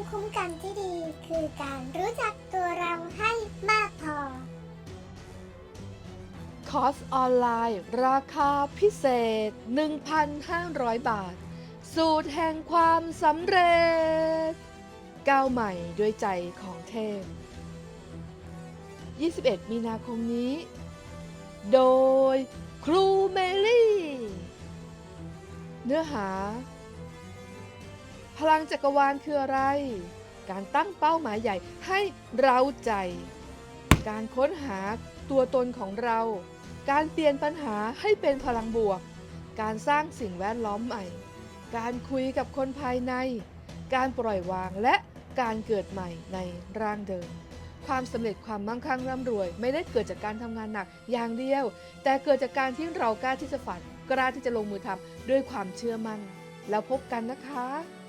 มคุ้มกันที่ดีคือการรู้จักตัวเราให้มากพอ คอร์สออนไลน์ ราคาพิเศษ 1,500 บาท สูตรแห่งความสำเร็จ ก้าวใหม่ด้วยใจของเทพ 21 มีนาคมนี้ โดยครูเมลี่ เนื้อหา พลังจักรวาลคืออะไร การตั้งเป้าหมายใหญ่ให้เราใจ การค้นหาตัวตนของเรา การเปลี่ยนปัญหาให้เป็นพลังบวก การสร้างสิ่งแวดล้อมใหม่ การคุยกับคนภายใน การปล่อยวางและการเกิดใหม่ในร่างเดิม ความสำเร็จความมั่งคั่งร่ำรวย ไม่ได้เกิดจากการทำงานหนักอย่างเดียว แต่เกิดจากการที่เรากล้าที่จะฝัน กล้าที่จะลงมือทำด้วยความเชื่อมั่น แล้วพบกันนะคะ